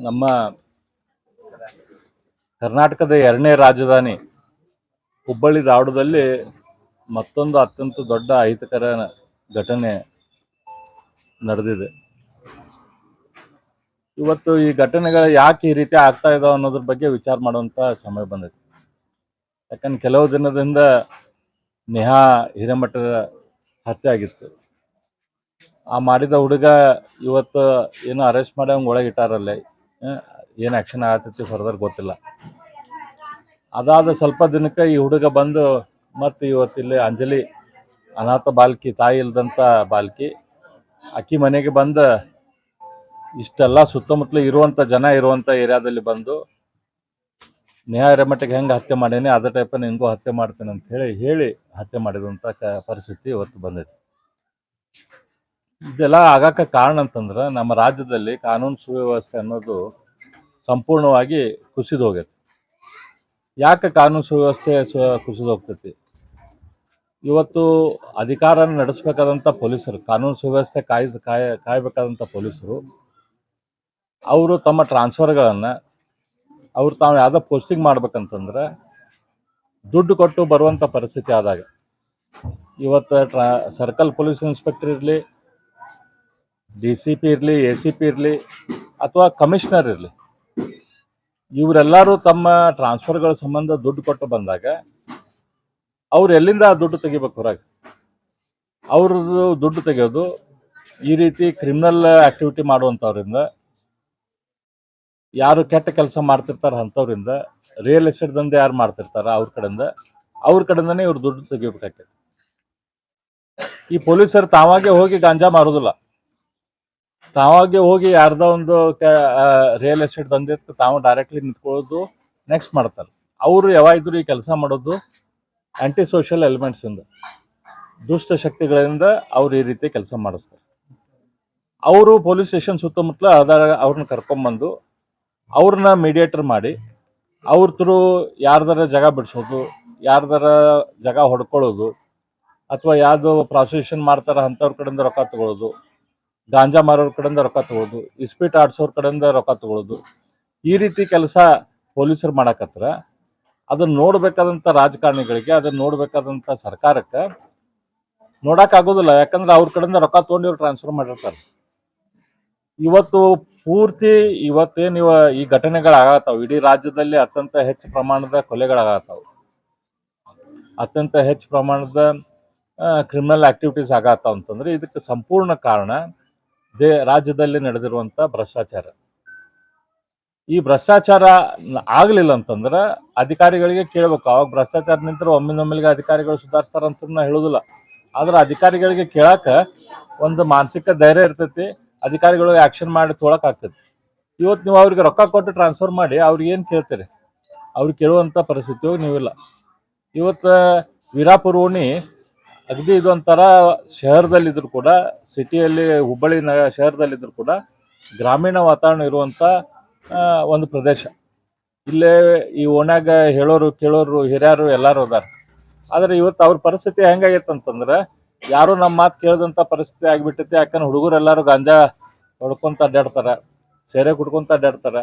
ನಮ್ಮ ಕರ್ನಾಟಕದ ಎರಡನೇ ರಾಜಧಾನಿ ಹುಬ್ಬಳ್ಳಿ ಧಾರವಾಡದಲ್ಲಿ ಮತ್ತೊಂದು ಅತ್ಯಂತ ದೊಡ್ಡ ಅಹಿತಕರ ಘಟನೆ ನಡೆದಿದೆ. ಇವತ್ತು ಈ ಘಟನೆಗಳು ಯಾಕೆ ಈ ರೀತಿ ಆಗ್ತಾ ಇದಾವೆ ಅನ್ನೋದ್ರ ಬಗ್ಗೆ ವಿಚಾರ ಮಾಡುವಂತ ಸಮಯ ಬಂದೈತಿ ಯಾಕಂದ್ರೆ ಕೆಲವು ದಿನದಿಂದ ನೇಹಾ ಹಿರೇಮಠದ ಹತ್ಯೆ ಆಗಿತ್ತು. ಆ ಮಾಡಿದ ಹುಡುಗ ಇವತ್ತು ಏನು ಅರೆಸ್ಟ್ ಮಾಡಿ ಅವ್ನ ಒಳಗೆ ಇಟ್ಟಾರಲ್ಲೇ ಏನು ಆ್ಯಕ್ಷನ್ ಆಗತೈತಿ ಫರ್ದರ್ ಗೊತ್ತಿಲ್ಲ. ಅದಾದ ಸ್ವಲ್ಪ ದಿನಕ್ಕೆ ಈ ಹುಡುಗ ಬಂದು, ಮತ್ತು ಇವತ್ತಿಲ್ಲಿ ಅಂಜಲಿ ಅನಾಥ ಬಾಲ್ಕಿ, ತಾಯಿ ಇಲ್ದಂಥ ಬಾಲ್ಕಿ, ಅಕ್ಕಿ ಮನೆಗೆ ಬಂದು, ಇಷ್ಟೆಲ್ಲ ಸುತ್ತಮುತ್ತಲು ಇರುವಂಥ ಜನ ಇರುವಂಥ ಏರಿಯಾದಲ್ಲಿ ಬಂದು, ನೇಹಾ ಹಿರೇಮಠಕ್ಕೆ ಹೆಂಗೆ ಹತ್ಯೆ ಮಾಡೀನಿ, ಅದೇ ಟೈಪ್ ಹಿಂಗೂ ಹತ್ಯೆ ಮಾಡ್ತೇನೆ ಅಂತ ಹೇಳಿ ಹೇಳಿ ಹತ್ಯೆ ಮಾಡಿದಂಥ ಕ, ಪರಿಸ್ಥಿತಿ ಇವತ್ತು ಬಂದೈತಿ. ಇದೆಲ್ಲ ಆಗಕ್ಕೆ ಕಾರಣ ಅಂತಂದ್ರೆ ನಮ್ಮ ರಾಜ್ಯದಲ್ಲಿ ಕಾನೂನು ಸುವ್ಯವಸ್ಥೆ ಅನ್ನೋದು ಸಂಪೂರ್ಣವಾಗಿ ಕುಸಿದು ಹೋಗೈತೆ. ಯಾಕೆ ಕಾನೂನು ಸುವ್ಯವಸ್ಥೆ ಕುಸಿದು ಹೋಗ್ತೈತಿ ಇವತ್ತು ಅಧಿಕಾರ ನಡೆಸಬೇಕಾದಂಥ ಪೊಲೀಸರು, ಕಾನೂನು ಸುವ್ಯವಸ್ಥೆ ಕಾಯ್ ಕಾಯ ಕಾಯಬೇಕಾದಂಥ ಪೊಲೀಸರು, ಅವರು ತಮ್ಮ ಟ್ರಾನ್ಸ್ಫರ್ಗಳನ್ನು, ಅವ್ರು ತಾವು ಯಾವುದೋ ಪೋಸ್ಟಿಂಗ್ ಮಾಡ್ಬೇಕಂತಂದ್ರೆ ದುಡ್ಡು ಕೊಟ್ಟು ಬರುವಂಥ ಪರಿಸ್ಥಿತಿ ಆದಾಗ. ಇವತ್ತು ಟ್ರಾ, ಸರ್ಕಲ್ ಪೊಲೀಸ್ ಇನ್ಸ್ಪೆಕ್ಟರ್ ಇರಲಿ, ಡಿ ಸಿ ಪಿ ಇರಲಿ, ಎ ಸಿ ಪಿ ಇರಲಿ, ಅಥವಾ ಕಮಿಷನರ್ ಇರಲಿ ಇವರೆಲ್ಲರೂ ತಮ್ಮ ಟ್ರಾನ್ಸ್ಫರ್ಗಳ ಸಂಬಂಧ ದುಡ್ಡು ಕೊಟ್ಟು ಬಂದಾಗ ಅವ್ರು ಎಲ್ಲಿಂದ ಆ ದುಡ್ಡು ತೆಗಿಬೇಕು ಹೊರಗೆ? ಅವ್ರದ್ದು ದುಡ್ಡು ತೆಗೆಯೋದು ಈ ರೀತಿ ಕ್ರಿಮಿನಲ್ ಆಕ್ಟಿವಿಟಿ ಮಾಡುವಂಥವ್ರಿಂದ, ಯಾರು ಕೆಟ್ಟ ಕೆಲಸ ಮಾಡ್ತಿರ್ತಾರ ಅಂಥವ್ರಿಂದ ರಿಯಲ್ ಎಸ್ಟೇಟ್ ದಂಧೆ ಯಾರು ಮಾಡ್ತಿರ್ತಾರ ಅವ್ರ ಕಡೆಯಿಂದ, ಅವ್ರ ಕಡೆಯಿಂದನೇ ಇವ್ರು ದುಡ್ಡು ತೆಗಿಬೇಕಾಗ್ತದೆ. ಈ ಪೊಲೀಸರು ತಾವಾಗೆ ಹೋಗಿ ಗಾಂಜಾ ಮಾರೋದಿಲ್ಲ. ತಾವಾಗೆ ಹೋಗಿ ಯಾರ್ದೋ ಒಂದು ರಿಯಲ್ ಎಸ್ಟೇಟ್ ದಂಧೆ ತಾವು ಡೈರೆಕ್ಟ್ಲಿ ನಿಂತ್ಕೊಳ್ಳೋದು ನೆಕ್ಸ್ಟ್ ಮಾಡ್ತಾರೆ. ಅವರು ಯಾವಾಗಿದ್ರು ಈ ಕೆಲಸ ಮಾಡೋದು ಆಂಟಿ ಸೋಷಿಯಲ್ ಎಲಿಮೆಂಟ್ಸ್ ಇಂದ. ದುಷ್ಟ ಶಕ್ತಿಗಳಿಂದ ಅವ್ರು ಈ ರೀತಿ ಕೆಲಸ ಮಾಡಿಸ್ತಾರೆ. ಅವರು ಪೊಲೀಸ್ ಸ್ಟೇಷನ್ ಸುತ್ತಮುತ್ತಲ ಅದರ ಅವ್ರನ್ನ ಕರ್ಕೊಂಬಂದು ಅವ್ರನ್ನ ಮೀಡಿಯೇಟರ್ ಮಾಡಿ ಅವ್ರ ಥ್ರೂ ಯಾರ್ದಾರ ಜಾಗ ಬಿಡಿಸೋದು, ಯಾರ್ದಾರ ಜಾಗ ಹೊಡ್ಕೊಳ್ಳೋದು, ಅಥವಾ ಯಾವುದು ಪ್ರಾಸಿಕ್ಯೂಷನ್ ಮಾಡ್ತಾರ ಅಂಥವ್ರ ಕಡೆಯಿಂದ ರೊಕ್ಕ ತಗೊಳ್ಳೋದು ಗಾಂಜಾ ಮಾರೋರ್ ಕಡೆಯಿಂದ ರೊಕ್ಕ ತಗೊಳ್ಳೋದು ಇಸ್ಪೀಟ್ ಆಡ್ಸೋರ್ ಕಡೆಯಿಂದ ರೊಕ್ಕ ತಗೊಳ್ಳೋದು ಈ ರೀತಿ ಕೆಲಸ ಪೊಲೀಸರು ಮಾಡಕತ್ರ ಅದನ್ನ ನೋಡ್ಬೇಕಾದಂಥ ರಾಜಕಾರಣಿಗಳಿಗೆ, ಅದನ್ನ ನೋಡ್ಬೇಕಾದಂಥ ಸರ್ಕಾರಕ್ಕೆ ನೋಡಕ್ ಆಗೋದಿಲ್ಲ. ಯಾಕಂದ್ರೆ ಅವ್ರ ಕಡೆಯಿಂದ ರೊಕ್ಕ ತೊಗೊಂಡು ಟ್ರಾನ್ಸ್ಫರ್ ಮಾಡಿರ್ತಾರೆ. ಇವತ್ತು ಪೂರ್ತಿ ಇವತ್ತೇನು ಇವ ಈ ಘಟನೆಗಳಾಗತ್ತಾವ? ಇಡೀ ರಾಜ್ಯದಲ್ಲಿ ಅತ್ಯಂತ ಹೆಚ್ಚು ಪ್ರಮಾಣದ ಕೊಲೆಗಳಾಗತ್ತಾವ. ಅತ್ಯಂತ ಹೆಚ್ಚು ಪ್ರಮಾಣದ ಕ್ರಿಮಿನಲ್ ಆಕ್ಟಿವಿಟೀಸ್ ಆಗತ್ತಾವ ಅಂತಂದ್ರೆ ಇದಕ್ಕೆ ಸಂಪೂರ್ಣ ಕಾರಣ ದೇ ರಾಜ್ಯದಲ್ಲಿ ನಡೆದಿರುವಂತ ಭ್ರಷ್ಟಾಚಾರ. ಈ ಭ್ರಷ್ಟಾಚಾರ ಆಗಲಿಲ್ಲ ಅಂತಂದ್ರೆ ಅಧಿಕಾರಿಗಳಿಗೆ ಕೇಳಬೇಕು. ಅವಾಗ ಭ್ರಷ್ಟಾಚಾರ ನಿಂತರೆ ಒಮ್ಮಿನೊಮ್ಮೆಲಿಗೆ ಅಧಿಕಾರಿಗಳು ಸುಧಾರಿಸ್ತಾರ ಅಂತ ನಾ ಹೇಳುದಿಲ್ಲ. ಆದ್ರೆ ಅಧಿಕಾರಿಗಳಿಗೆ ಕೇಳಾಕ ಒಂದು ಮಾನಸಿಕ ಧೈರ್ಯ ಇರ್ತೈತಿ. ಅಧಿಕಾರಿಗಳು ಆಕ್ಷನ್ ಮಾಡಿ ತೊಳಕ್ ಆಗ್ತೈತಿ. ಇವತ್ತು ನೀವು ಅವ್ರಿಗೆ ರೊಕ್ಕ ಕೊಟ್ಟು ಟ್ರಾನ್ಸ್ಫರ್ ಮಾಡಿ ಅವ್ರಿಗೆ ಏನ್ ಕೇಳ್ತೀರಿ? ಅವ್ರಿಗೆ ಕೇಳುವಂತ ಪರಿಸ್ಥಿತಿ ನೀವಿಲ್ಲ. ಇವತ್ತು ವೀರಾಪುರ ಓಣಿ ಅಗದಿ ಇದೊಂಥರ ಶಹರದಲ್ಲಿದ್ರು ಕೂಡ ಸಿಟಿಯಲ್ಲಿ ಹುಬ್ಬಳ್ಳಿ ನ ಶಹರದಲ್ಲಿದ್ರು ಕೂಡ ಗ್ರಾಮೀಣ ವಾತಾವರಣ ಇರುವಂತ ಆ, ಒಂದು ಪ್ರದೇಶ. ಇಲ್ಲೇ ಈ ಓಣ್ಯಾಗ ಹೇಳೋರು ಕೇಳೋರು ಹಿರಿಯರು ಎಲ್ಲಾರು ಅದಾರ ಆದ್ರೆ ಇವತ್ತು ಅವ್ರ ಪರಿಸ್ಥಿತಿ ಹೆಂಗಾಗೈತೆ ಅಂತಂದ್ರೆ ಯಾರು ನಮ್ಮ ಮಾತು ಕೇಳದಂತ ಪರಿಸ್ಥಿತಿ ಆಗ್ಬಿಟ್ಟೈತಿ ಯಾಕಂದ್ರೆ ಹುಡುಗರು ಎಲ್ಲಾರು ಗಾಂಜಾ ಹೊಡ್ಕೊಂತ ಅಡ್ಡಾಡ್ತಾರ ಸೇರೆ ಕುಡ್ಕೊಂತ ಅಡ್ಡಾಡ್ತಾರ.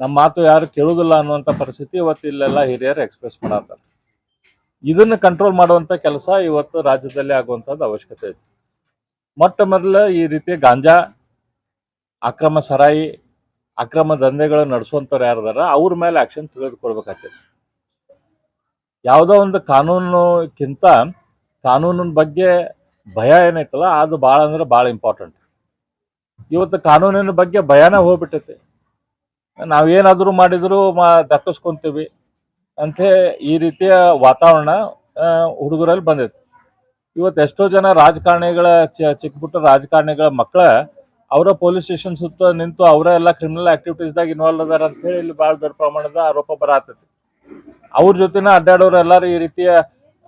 ನಮ್ಮ ಮಾತು ಯಾರು ಕೇಳುದಿಲ್ಲ ಅನ್ನುವಂತ ಪರಿಸ್ಥಿತಿ ಇವತ್ತು ಇಲ್ಲೆಲ್ಲ ಹಿರಿಯರು ಎಕ್ಸ್ಪ್ರೆಸ್ ಮಾಡತ್ತಾರ. ಇದನ್ನ ಕಂಟ್ರೋಲ್ ಮಾಡುವಂತ ಕೆಲಸ ಇವತ್ತು ರಾಜ್ಯದಲ್ಲಿ ಆಗುವಂಥದ್ದು ಅವಶ್ಯಕತೆ ಇದೆ ಮೊಟ್ಟ ಮೊದಲ ಈ ರೀತಿ ಗಾಂಜಾ, ಅಕ್ರಮ ಸರಾಯಿ, ಅಕ್ರಮ ದಂಧೆಗಳು ನಡೆಸುವಂಥವ್ರು ಯಾರದಾರ, ಅವ್ರ ಮೇಲೆ ಆಕ್ಷನ್ ತೆಗೆದುಕೊಳ್ಬೇಕಾಗ್ತದೆ. ಯಾವುದೋ ಒಂದು ಕಾನೂನುಕ್ಕಿಂತ ಕಾನೂನಿನ ಬಗ್ಗೆ ಭಯ ಏನೈತಲ್ಲ, ಅದು ಭಾಳ ಅಂದ್ರೆ ಭಾಳ ಇಂಪಾರ್ಟೆಂಟ್ ಇವತ್ತು ಕಾನೂನಿನ ಬಗ್ಗೆ ಭಯನೇ ಹೋಗ್ಬಿಟ್ಟೈತಿ. ನಾವೇನಾದರೂ ಮಾಡಿದರೂ ಮಾ ದಕ್ಕಿಸ್ಕೊಂತೀವಿ ಅಂತ ಈ ರೀತಿಯ ವಾತಾವರಣ ಹುಡುಗರಲ್ಲಿ ಬಂದೈತಿ ಇವತ್ತು ಎಷ್ಟೋ ಜನ ರಾಜಕಾರಣಿಗಳ ಚಿಕ್ಕ ಪುಟ್ಟ ರಾಜಕಾರಣಿಗಳ ಮಕ್ಕಳ ಅವರ ಪೊಲೀಸ್ ಸ್ಟೇಷನ್ ಸುತ್ತ ನಿಂತು ಅವರ ಎಲ್ಲ ಕ್ರಿಮಿನಲ್ ಆಕ್ಟಿವಿಟೀಸ್ದಾಗ ಇನ್ವಾಲ್ವ್ ಅದಾರ ಅಂತ ಹೇಳಿ ಇಲ್ಲಿ ಭಾಳ ದೊಡ್ಡ ಪ್ರಮಾಣದ ಆರೋಪ ಬರತೈತಿ ಅವ್ರ ಜೊತೆನ ಅಡ್ಡಾಡೋರು ಎಲ್ಲರೂ ಈ ರೀತಿಯ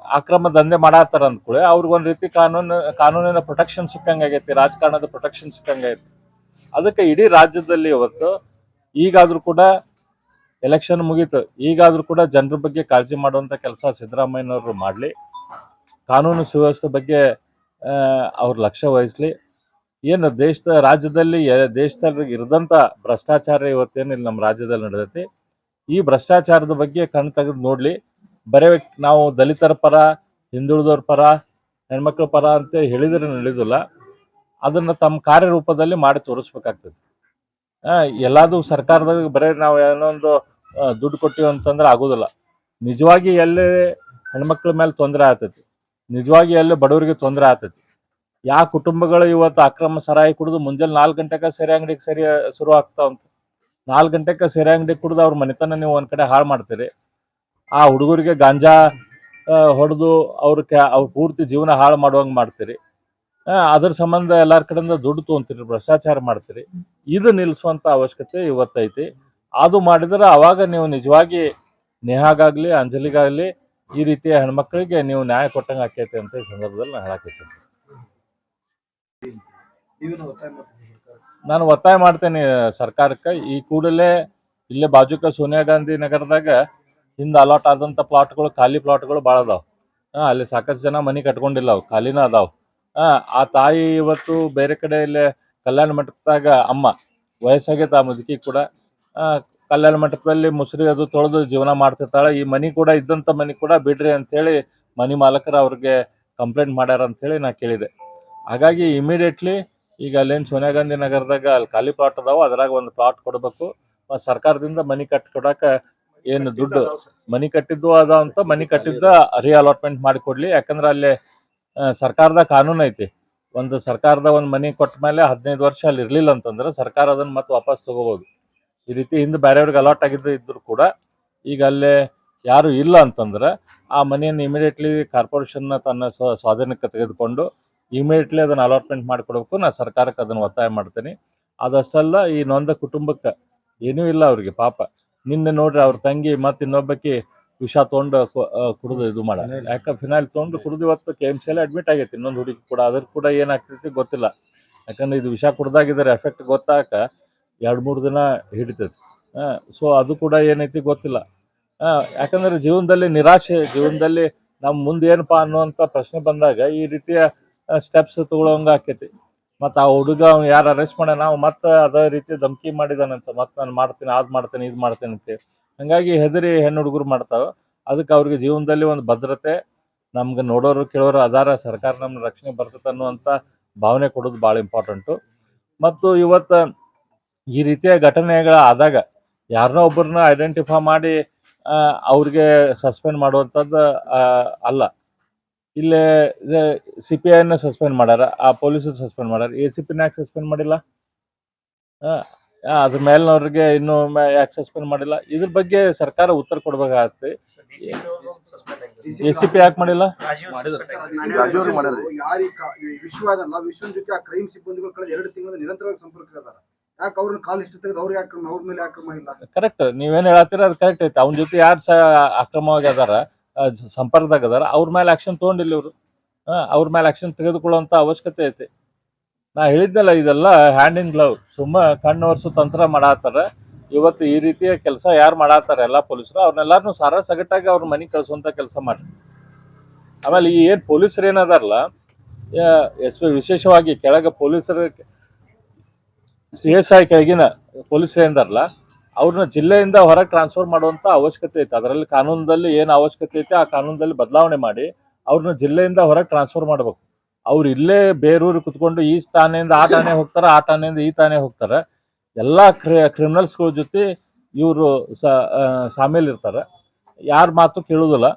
ಅಕ್ರಮ ದಂಧೆ ಮಾಡಾತಾರ ಅಂದ್ಕೂಳೆ ಅವ್ರಿಗೊಂದು ರೀತಿ ಕಾನೂನು, ಕಾನೂನಿನ ಪ್ರೊಟೆಕ್ಷನ್ ಸಿಕ್ಕಂಗಾಗೈತಿ ರಾಜಕಾರಣದ ಪ್ರೊಟೆಕ್ಷನ್ ಸಿಕ್ಕಂಗೈತಿ ಅದಕ್ಕೆ ಇಡೀ ರಾಜ್ಯದಲ್ಲಿ ಇವತ್ತು ಈಗಾದ್ರೂ ಕೂಡ ಎಲೆಕ್ಷನ್ ಮುಗೀತು. ಈಗಾದ್ರೂ ಕೂಡ ಜನರ ಬಗ್ಗೆ ಕಾಳಜಿ ಮಾಡುವಂತ ಕೆಲಸ ಸಿದ್ದರಾಮಯ್ಯನವರು ಮಾಡಲಿ. ಕಾನೂನು ಸುವ್ಯವಸ್ಥೆ ಬಗ್ಗೆ ಅವ್ರ ಲಕ್ಷ್ಯ ವಹಿಸ್ಲಿ. ಏನು ದೇಶದ, ರಾಜ್ಯದಲ್ಲಿ ದೇಶದಲ್ಲಿ ಇರದಂತ ಭ್ರಷ್ಟಾಚಾರ ಇವತ್ತೇನು ಇಲ್ಲಿ ನಮ್ಮ ರಾಜ್ಯದಲ್ಲಿ ನಡೆದೈತಿ. ಈ ಭ್ರಷ್ಟಾಚಾರದ ಬಗ್ಗೆ ಕಣ್ ತೆಗೆದು ನೋಡ್ಲಿ. ಬರೇ ನಾವು ದಲಿತರ ಪರ, ಹಿಂದುಳಿದವ್ರ ಪರ, ಹೆಣ್ಮಕ್ಳ ಪರ ಅಂತ ಹೇಳಿದ್ರೆ ನಡೆಯೋದಿಲ್ಲ. ಅದನ್ನ ತಮ್ಮ ಕಾರ್ಯರೂಪದಲ್ಲಿ ಮಾಡಿ ತೋರಿಸ್ಬೇಕಾಗ್ತದೆ ಎಲ್ಲಾದು ಸರ್ಕಾರದಾಗ ಬರೇ ನಾವು ಏನೋ ಒಂದು ಆ, ದುಡ್ಡು ಕೊಟ್ಟಿವಿ ಅಂತಂದ್ರೆ ಆಗೋದಿಲ್ಲ. ನಿಜವಾಗಿ ಎಲ್ಲಿ ಹೆಣ್ಮಕ್ಳ ಮೇಲೆ ತೊಂದರೆ ಆಗ್ತೈತಿ. ನಿಜವಾಗಿ ಎಲ್ಲಿ ಬಡವರಿಗೆ ತೊಂದರೆ ಆಗ್ತೈತಿ. ಯಾವ ಕುಟುಂಬಗಳು ಇವತ್ತು ಅಕ್ರಮ ಸರಾಯಿ ಕುಡಿದು ಮುಂಜಾನೆ ನಾಲ್ಕು ಗಂಟೆಗೆ ಸೆರೆ ಅಂಗಡಿಗೆ ಸರಿ ಶುರು ಆಗ್ತಾವಂತ ನಾಲ್ಕು ಗಂಟೆಗೆ ಸೆರೆ ಅಂಗಡಿಗೆ ಕುಡಿದು ಅವ್ರ ಮನೆತನ ನೀವು ಒಂದ್ ಕಡೆ ಹಾಳು ಮಾಡ್ತೀರಿ. ಆ ಹುಡುಗರಿಗೆ ಗಾಂಜಾ ಹೊಡೆದು ಅವ್ರ ಅವ್ರ ಪೂರ್ತಿ ಜೀವನ ಹಾಳು ಮಾಡುವಂಗೆ ಮಾಡ್ತೀರಿ. ಅದ್ರ ಸಂಬಂಧ ಎಲ್ಲಾರ ಕಡೆಯಿಂದ ದುಡ್ಡು ತೊಗೊಂತೀರಿ, ಭ್ರಷ್ಟಾಚಾರ ಮಾಡ್ತೀರಿ. ಇದು ನಿಲ್ಲಿಸುವಂತ ಅವಶ್ಯಕತೆ ಇವತ್ತೈತಿ. ಅದು ಮಾಡಿದ್ರೆ ಅವಾಗ ನೀವು ನಿಜವಾಗಿ ನೇಹಾಗಾಗ್ಲಿ, ಅಂಜಲಿಗಾಗ್ಲಿ ಈ ರೀತಿಯ ಹೆಣ್ಮಕ್ಳಿಗೆ ನೀವು ನ್ಯಾಯ ಕೊಟ್ಟಂಗೆ ಆಕೈತೆ ಅಂತ ಈ ಸಂದರ್ಭದಲ್ಲಿ ನಾನು ಹೇಳಕ್ಕೆ ನಾನು ಒತ್ತಾಯ ಮಾಡ್ತೇನೆ ಸರ್ಕಾರಕ್ಕೆ. ಈ ಕೂಡಲೇ ಇಲ್ಲೇ ಬಾಜುಕ ಸೋನಿಯಾ ಗಾಂಧಿ ನಗರದಾಗ ಹಿಂದೆ ಅಲಾಟ್ ಆದಂಥ ಪ್ಲಾಟ್ಗಳು ಖಾಲಿ ಪ್ಲಾಟ್ಗಳು ಭಾಳ ಅದಾವ. ಅಲ್ಲಿ ಸಾಕಷ್ಟು ಜನ ಮನೆ ಕಟ್ಕೊಂಡಿಲ್ಲ ಅವು, ಖಾಲಿನ ಅದಾವ. ಆ ತಾಯಿ ಇವತ್ತು ಬೇರೆ ಕಡೆ ಇಲ್ಲೇ ಕಲ್ಯಾಣ ಮಂಟಪದಾಗ ಅಮ್ಮ ವಯಸ್ಸಾಗೈತೆ ಆ ಮುದುಕಿ ಕೂಡ ಆ, ಕಲ್ಯಾಣ ಮಂಟಪದಲ್ಲಿ ಮುಸುರಿ ಅದು ತೊಳೆದು ಜೀವನ ಮಾಡ್ತಿರ್ತಾಳೆ. ಈ ಮನಿ ಕೂಡ ಇದ್ದಂತ ಮನಿ ಕೂಡ ಬಿಡ್ರಿ ಅಂತ ಹೇಳಿ ಮನಿ ಮಾಲಕರು ಅವ್ರಿಗೆ ಕಂಪ್ಲೇಂಟ್ ಮಾಡ್ಯಾರ ಅಂತೇಳಿ ನಾ ಕೇಳಿದೆ. ಹಾಗಾಗಿ ಇಮಿಡಿಯೇಟ್ಲಿ ಈಗ ಅಲ್ಲೇನು ಸೋನಿಯಾ ಗಾಂಧಿ ನಗರದಾಗ ಅಲ್ಲಿ ಖಾಲಿ ಪ್ಲಾಟ್ ಅದಾವ ಅದ್ರಾಗ ಒಂದು ಪ್ಲಾಟ್ ಕೊಡಬೇಕು. ಸರ್ಕಾರದಿಂದ ಮನಿ ಕಟ್ಟಿ ಕೊಡಾಕ ಏನು ದುಡ್ಡು ಮನಿ ಕಟ್ಟಿದ್ದು ಅದ ಅಂತ ಮನಿ ಕಟ್ಟಿದ್ದ ರಿಅಲಾಟ್ಮೆಂಟ್ ಮಾಡಿ ಕೊಡ್ಲಿ. ಯಾಕಂದ್ರೆ ಅಲ್ಲಿ ಆ, ಸರ್ಕಾರದ ಕಾನೂನು ಐತಿ. ಒಂದು ಸರ್ಕಾರದ ಒಂದು ಮನಿ ಕೊಟ್ಟ ಮೇಲೆ ಹದಿನೈದು ವರ್ಷ ಅಲ್ಲಿ ಇರ್ಲಿಲ್ಲ ಅಂತಂದ್ರೆ ಸರ್ಕಾರ ಅದನ್ನ ಮತ್ತೆ ವಾಪಸ್ ತಗೋಬಹುದು ಈ ರೀತಿ ಹಿಂದೆ ಬೇರೆಯವ್ರಿಗೆ ಅಲಾಟ್ ಆಗಿದ್ದು ಇದ್ರು ಕೂಡ ಈಗ ಅಲ್ಲೇ ಯಾರು ಇಲ್ಲ ಅಂತಂದ್ರೆ ಆ ಮನೆಯನ್ನು ಇಮಿಡಿಯೇಟ್ಲಿ ಕಾರ್ಪೊರೇಷನ್ ತನ್ನ ಸ್ವ- ಸ್ವಾಧೀನಕ್ಕೆ ತೆಗೆದುಕೊಂಡು ಇಮಿಡಿಯೇಟ್ಲಿ ಅದನ್ನ ಅಲಾಟ್ಮೆಂಟ್ ಮಾಡಿಕೊಡ್ಬೇಕು. ನಾ ಸರ್ಕಾರಕ್ಕೆ ಅದನ್ನ ಒತ್ತಾಯ ಮಾಡ್ತೀನಿ. ಅದಷ್ಟಲ್ಲ ಈ ನೊಂದ ಕುಟುಂಬಕ್ಕೆ ಏನೂ ಇಲ್ಲ ಅವ್ರಿಗೆ ಪಾಪ. ನಿನ್ನೆ ನೋಡ್ರಿ ಅವ್ರ ತಂಗಿ ಮತ್ತೆ ಇನ್ನೊಬ್ಬಕಿ ವಿಷ ತೊಗೊಂಡು ಕುಡಿದು ಇದು ಮಾಡ. ಯಾಕೆ ಫಿನಾಯ್ಲ್ ತೊಗೊಂಡು ಕುಡಿದು ಇವತ್ತು ಕೆ ಎಂ ಸಿಯಲ್ಲಿ ಅಡ್ಮಿಟ್ ಆಗೈತಿ. ಇನ್ನೊಂದು ಹುಡುಗಿ ಕೂಡ. ಅದ್ರ ಕೂಡ ಏನಾಗ್ತೈತಿ ಗೊತ್ತಿಲ್ಲ. ಯಾಕಂದ್ರೆ ಇದು ವಿಷ ಕುಡ್ದಾಗಿದ್ದಾರೆ ಎಫೆಕ್ಟ್ ಗೊತ್ತಾಕ ಎರಡು ಮೂರು ದಿನ ಹಿಡಿತೈತಿ. ಸೊ ಅದು ಕೂಡ ಏನೈತಿ ಗೊತ್ತಿಲ್ಲ. ಆ, ಯಾಕಂದ್ರೆ ಜೀವನದಲ್ಲಿ ನಿರಾಶೆ ಜೀವನದಲ್ಲಿ ನಮ್ಮ ಮುಂದೆ ಏನಪ್ಪಾ ಅನ್ನುವಂಥ ಪ್ರಶ್ನೆ ಬಂದಾಗ ಈ ರೀತಿಯ ಸ್ಟೆಪ್ಸ್ ತಗೊಳ್ಳೋಂಗ ಆಕೈತಿ. ಮತ್ತು ಆ ಹುಡುಗ ಅವ್ನು ಯಾರು ಅರೆಸ್ಟ್ ಮಾಡ್ಯಾನ? ನಾವು ಮತ್ತೆ ಅದೇ ರೀತಿ ಧಮಕಿ ಮಾಡಿದಾನಂತ. ಮತ್ತೆ ನಾನು ಮಾಡ್ತೀನಿ ಅದು ಮಾಡ್ತೀನಿ ಇದು ಮಾಡ್ತೀನಿ ಅಂತ ಹಂಗಾಗಿ ಹೆದರಿ ಹೆಣ್ಣು ಹುಡುಗರು ಮಾಡ್ತಾವ. ಅದಕ್ಕೆ ಅವ್ರಿಗೆ ಜೀವನದಲ್ಲಿ ಒಂದು ಭದ್ರತೆ, ನಮ್ಗೆ ನೋಡೋರು, ಕೇಳೋರು ಅದಾರ. ಸರ್ಕಾರ ನಮ್ಮ ರಕ್ಷಣೆ ಬರ್ತೈತೆ ಅನ್ನುವಂಥ ಭಾವನೆ ಕೊಡೋದು ಭಾಳ ಇಂಪಾರ್ಟೆಂಟು ಮತ್ತು ಇವತ್ತು ಈ ರೀತಿಯ ಘಟನೆಗಳ ಆದಾಗ ಯಾರನ್ನೋ ಒಬ್ಬರನ್ನ ಐಡೆಂಟಿಫೈ ಮಾಡಿ ಅವ್ರಿಗೆ ಸಸ್ಪೆಂಡ್ ಮಾಡುವಂಥದ್ದು ಅಲ್ಲ. ಇಲ್ಲೇ ಸಿ ಪಿ ಐನ ಸಸ್ಪೆಂಡ್ ಮಾಡ್ಯಾರ, ಆ ಪೊಲೀಸರು ಸಸ್ಪೆಂಡ್ ಮಾಡ್ಯಾರ. ಎ ಸಿ ಪಿನ ಯಾಕೆ ಸಸ್ಪೆಂಡ್ ಮಾಡಿಲ್ಲ? ಅದ್ರ ಮೇಲ್ನವ್ರಿಗೆ ಇನ್ನೂ ಯಾಕೆ ಸಸ್ಪೆಂಡ್ ಮಾಡಿಲ್ಲ. ಇದ್ರ ಬಗ್ಗೆ ಸರ್ಕಾರ ಉತ್ತರ ಕೊಡ್ಬೇಕಾಗತ್ತೆ. ಎ ಸಿ ಪಿ ಯಾಕೆ ಮಾಡಿಲ್ಲ? ವಿಶ್ವ ಅದಲ್ಲ ವಿಶ್ವನ್ ಜೊತೆ ಆ ಕ್ರೈಮ್ ಸಿಬ್ಬಂದಿಗಳು ಕಳೆದ ಎರಡು ತಿಂಗಳ ನಿರಂತರವಾಗಿ ಸಂಪರ್ಕ ಅದಾರ ಯಾಕೆ ಅವ್ರನ್ನ ಕಾಲ್ ಇಷ್ಟು ತೆಗೆದು ಅವ್ರಿಗೆ ಆಕ್ರಮ ಅವ್ರ ಮೇಲೆ ಆಕ್ರಮ ಇಲ್ಲ? ಕರೆಕ್ಟ್ ನೀವೇನ್ ಹೇಳತ್ತೀರ ಅದು ಕರೆಕ್ಟ್ ಐತೆ. ಅವ್ನ ಜೊತೆ ಯಾರು ಸಹ ಅಕ್ರಮವಾಗಿ ಅದಾರ ಸಂಪರ್ಕದಾಗ ಅದಾರ ಅವ್ರ ಮೇಲೆ ಆಕ್ಷನ್ ತಗೊಂಡಿಲ್ಲ ಇವರು. ಅವ್ರ ಮೇಲೆ ಆಕ್ಷನ್ ತೆಗೆದುಕೊಳ್ಳುವಂತ ಅವಶ್ಯಕತೆ ಐತಿ. ನಾ ಹೇಳಿದ್ನಲ್ಲ, ಇದೆಲ್ಲ ಹ್ಯಾಂಡ್ ಇನ್ ಗ್ಲವ್ ಸುಮ್ಮ ಕಣ್ಣು ತಂತ್ರ ಮಾಡಾತಾರ ಇವತ್ತು ಈ ರೀತಿಯ ಕೆಲಸ ಯಾರು ಮಾಡಾತಾರ ಎಲ್ಲಾ ಪೊಲೀಸರು. ಅವ್ರನ್ನೆಲ್ಲಾರು ಸಾರ ಸಗಟಾಗಿ ಅವ್ರ ಮನೆಗೆ ಕಳ್ಸುವಂತ ಕೆಲಸ ಮಾಡ್ರಿ. ಆಮೇಲೆ ಈ ಏನ್ ಪೊಲೀಸರು ಏನದಾರಲ್ಲ ಎಸ್ ಪಿ ವಿಶೇಷವಾಗಿ ಕೆಳಗೆ ಪೊಲೀಸರ ಸಿ ಎಸ್ ಐ ಕೆಳಗಿನ ಪೊಲೀಸರು ಏನಾರಲ್ಲ ಅವ್ರನ್ನ ಜಿಲ್ಲೆಯಿಂದ ಹೊರಗೆ ಟ್ರಾನ್ಸ್ಫರ್ ಮಾಡುವಂತ ಅವಶ್ಯಕತೆ ಐತೆ. ಅದರಲ್ಲಿ ಕಾನೂನದಲ್ಲಿ ಏನು ಅವಶ್ಯಕತೆ ಐತೆ, ಆ ಕಾನೂನದಲ್ಲಿ ಬದಲಾವಣೆ ಮಾಡಿ ಅವ್ರನ್ನ ಜಿಲ್ಲೆಯಿಂದ ಹೊರಗೆ ಟ್ರಾನ್ಸ್ಫರ್ ಮಾಡ್ಬೇಕು. ಅವ್ರು ಇಲ್ಲೇ ಬೇರೂರಿಗೆ ಕುತ್ಕೊಂಡು ಈ ಠಾಣೆಯಿಂದ ಆ ಠಾಣೆ ಹೋಗ್ತಾರೆ ಆ ಠಾಣೆಯಿಂದ ಈ ಠಾಣೆ ಹೋಗ್ತಾರ. ಎಲ್ಲಾ ಕ್ರಿಮಿನಲ್ಸ್ಗಳ ಜೊತೆ ಇವರು ಸಾಮೇಲ್ ಇರ್ತಾರೆ. ಯಾರ ಮಾತು ಕೇಳುವುದಿಲ್ಲ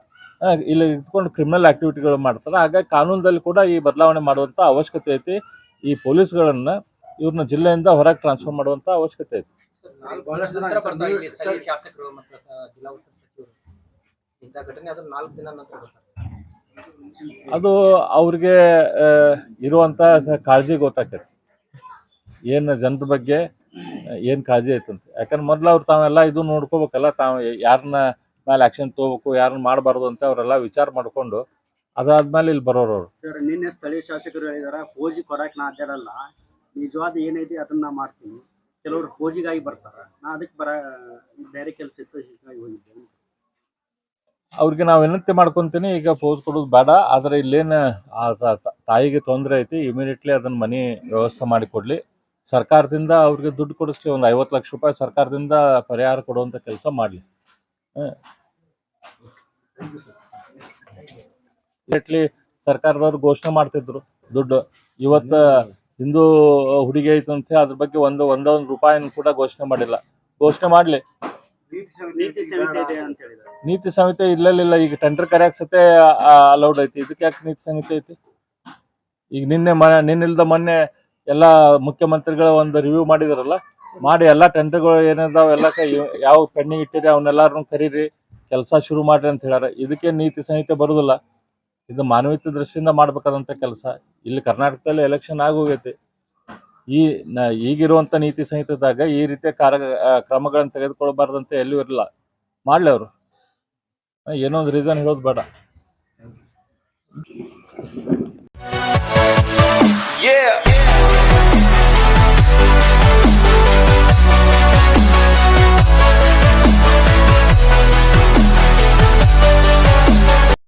ಆ, ಇಲ್ಲಿ ಇದ್ಕೊಂಡು ಕ್ರಿಮಿನಲ್ ಆಕ್ಟಿವಿಟಿಗಳು ಮಾಡ್ತಾರೆ. ಹಾಗಾಗಿ ಕಾನೂನದಲ್ಲಿ ಕೂಡ ಈ ಬದಲಾವಣೆ ಮಾಡುವಂತ ಅವಶ್ಯಕತೆ ಐತಿ. ಈ ಪೊಲೀಸ್ಗಳನ್ನು ಇವ್ರನ್ನ ಜಿಲ್ಲೆಯಿಂದ ಹೊರಗೆ ಟ್ರಾನ್ಸ್ಫರ್ ಮಾಡುವಂತ ಅವಶ್ಯಕತೆ ಐತಿ. ಶಾಸಕರು ಘಟನೆ ನಾಲ್ಕು ದಿನ ನಂತರ ಅದು ಅವ್ರಿಗೆ ಇರುವಂತ ಕಾಳಜಿ ಗೊತ್ತಾಕೈತಿ. ಏನ್ ಜನರ ಬಗ್ಗೆ, ಏನು ಕಾಳಜಿ ಐತಂತ ಯಾಕಂದ್ರೆ ಮೊದ್ಲು ಅವ್ರು ತಾವೆಲ್ಲ ಇದು ನೋಡ್ಕೋಬೇಕಲ್ಲ, ತಾವು ಯಾರನ್ನ ಮೇಲೆ ಆಕ್ಷನ್ ತಗೋಬೇಕು ಯಾರನ್ನ ಮಾಡಬಾರ್ದು ಅಂತ ಅವರೆಲ್ಲ ವಿಚಾರ ಮಾಡಿಕೊಂಡು ಅದಾದ್ಮೇಲೆ ಇಲ್ಲಿ ಬರೋರು ಅವರು. ಸರ್, ನಿನ್ನೆ ಸ್ಥಳೀಯ ಶಾಸಕರು ಹೇಳಿದಾರ, ಫೋಜಿ ಕೊಡಕ್ ನಾ ಅಡ್ಡಾಡಲ್ಲ ನಿಜವಾದ ಏನೈತಿ ಅದನ್ನ ಮಾಡ್ತೀನಿ. ಕೆಲವರು ಫೋಜಿಗಾಗಿ ಬರ್ತಾರ. ನಾ ಅದಕ್ಕೆ ಬರ, ಬೇರೆ ಕೆಲಸ ಇತ್ತು, ಹೀಗಾಗಿ ಹೋಗಿದ್ದೆ ಅವ್ರಿಗೆ ನಾವು ವಿನಂತಿ ಮಾಡ್ಕೊಂತೀನಿ, ಈಗ ಪೋಸ್ ಕೊಡೋದು ಬೇಡ, ಆದರೆ ಇಲ್ಲೇನು ತಾಯಿಗೆ ತೊಂದರೆ ಐತಿ ಇಮಿಡಿಯೇಟ್ಲಿ ಅದನ್ನ ಮನಿ ವ್ಯವಸ್ಥೆ ಮಾಡಿ ಕೊಡ್ಲಿ. ಸರ್ಕಾರದಿಂದ ಅವ್ರಿಗೆ ದುಡ್ಡು ಕೊಡಿಸ್ಲಿ, ಒಂದು ಐವತ್ತು ಲಕ್ಷ ರೂಪಾಯಿ ಸರ್ಕಾರದಿಂದ ಪರಿಹಾರ ಕೊಡುವಂತ ಕೆಲಸ ಮಾಡಲಿ. ಇಮಿಡಿಯೇಟ್ಲಿ ಸರ್ಕಾರದವ್ರು ಘೋಷಣೆ ಮಾಡ್ತಿದ್ರು, ದುಡ್ಡು. ಇವತ್ತ ಹಿಂದೂ ಹುಡುಗಿ ಐತಂತೆ, ಅದ್ರ ಬಗ್ಗೆ ಒಂದು, ಒಂದೊಂದು ರೂಪಾಯಿನ ಕೂಡ ಘೋಷಣೆ ಮಾಡಿಲ್ಲ. ಘೋಷಣೆ ಮಾಡ್ಲಿ. ನೀತಿ ಸಮಿತಿ ಇದೆ ಅಂತ ಹೇಳಿದ್ರು ನೀತಿ ಸಂಹಿತೆ ಇಲ್ಲಲಿಲ್ಲ ಈಗ ಟೆಂಡರ್ ಕರೆಯಕ್ ಸತೆ ಅಲೌಡ್ ಐತಿ. ಇದಕ್ಕೆ ಯಾಕೆ ನೀತಿ ಸಂಹಿತೆ ಐತಿ? ಈಗ ನಿನ್ನೆ ಮ ನಿನ್ನಿಲ್ದ ಮೊನ್ನೆ ಎಲ್ಲ ಮುಖ್ಯಮಂತ್ರಿಗಳ ಒಂದು ರಿವ್ಯೂ ಮಾಡಿದಾರಲ್ಲ? ಮಾಡಿ ಎಲ್ಲಾ ಟೆಂಡರ್ಗಳು ಏನಿದಾವ ಎಲ್ಲ ಕ- ಯಾವ ಪೆಂಡಿಂಗ್ ಇಟ್ಟಿರಿ ಅವನ್ನೆಲ್ಲಾರು ಕರೀರಿ ಕೆಲಸ ಶುರು ಮಾಡ್ರಿ ಅಂತ ಹೇಳಾರ ಇದಕ್ಕೆ ನೀತಿ ಸಂಹಿತೆ ಬರುದಿಲ್ಲ. ಇದು ಮಾನವೀಯ ದೃಷ್ಟಿಯಿಂದ ಮಾಡ್ಬೇಕಾದಂತ ಕೆಲಸ. ಇಲ್ಲಿ ಕರ್ನಾಟಕದಲ್ಲಿ ಎಲೆಕ್ಷನ್ ಆಗೋಗೈತಿ ಈ ನ- ಈಗಿರುವಂತ ನೀತಿ ಸಂಹಿತೆದಾಗ ಈ ರೀತಿಯ ಕಾರ್ಯ ಕ್ರಮಗಳನ್ನ ತೆಗೆದುಕೊಳ್ಬಾರ್ದಂತ ಎಲ್ಲೂ ಇರಲ್ಲ ಮಾಡ್ಲಿ ಅವರು. ಏನೋ ಒಂದು ರೀಸನ್ ಹೇಳೋದು ಬೇಡ. Yeah.